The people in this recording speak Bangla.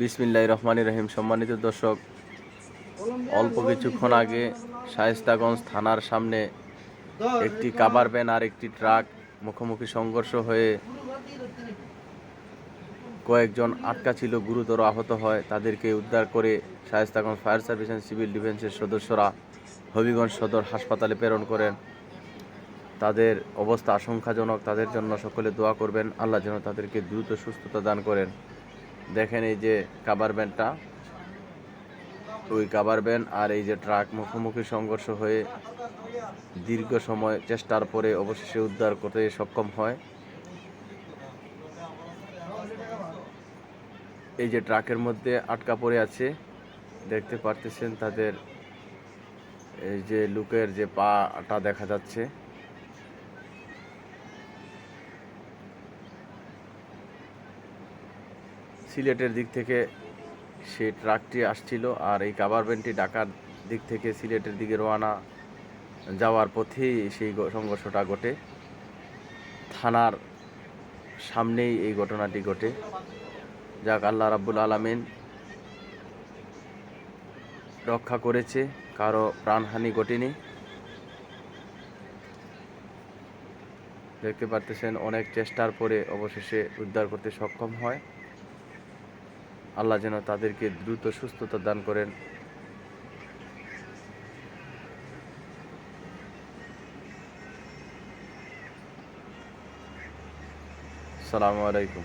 বিসমিল্লাহ রহমান রহিম। সম্মানিত দর্শক, অল্প কিছুক্ষণ আগে শায়েস্তাগঞ্জ থানার সামনে একটি কাবার ভ্যান আর একটি ট্রাক মুখোমুখি সংঘর্ষ হয়ে কয়েকজন আটকা ছিল, গুরুতর আহত হয়। তাদেরকে উদ্ধার করে Shayestaganj fire service and civil ডিফেন্সের সদস্যরা হবিগঞ্জ সদর হাসপাতালে প্রেরণ করেন। তাদের অবস্থা আশঙ্কাজনক। তাদের জন্য সকলে দোয়া করবেন। আল্লাহ যেন তাদেরকে দ্রুত সুস্থতা দান করেন। দেখেন এই যে কাবার ভ্যানটা ওই কাবার ভ্যান আর এই যে ট্রাক মুখোমুখি সংঘর্ষ হয়ে দীর্ঘ সময় চেষ্টার পরে অবশেষে উদ্ধার করতে সক্ষম হয়। এই যে ট্রাকের মধ্যে আটকা পড়ে আছে, দেখতে পারতেছেন তাদের এই যে লুকের যে পাটা দেখা যাচ্ছে। সিলেটের দিক থেকে সেই ট্রাকটি আসছিল আর এই কাভার ভ্যানটি ঢাকার দিক থেকে সিলেটের দিকে রওনা যাওয়ার পথেই সেই সংঘর্ষটা ঘটে। থানার সামনেই এই ঘটনাটি ঘটে। যাক, আল্লাহ রাব্বুল আলামিন রক্ষা করেছে, কারও প্রাণহানি ঘটেনি। দেখতে পারতেছেন, অনেক চেষ্টার পরে অবশেষে উদ্ধার করতে সক্ষম হয়। আল্লাহ যেন তাদেরকে দ্রুত সুস্থতা দান করেন। সালামু আলাইকুম।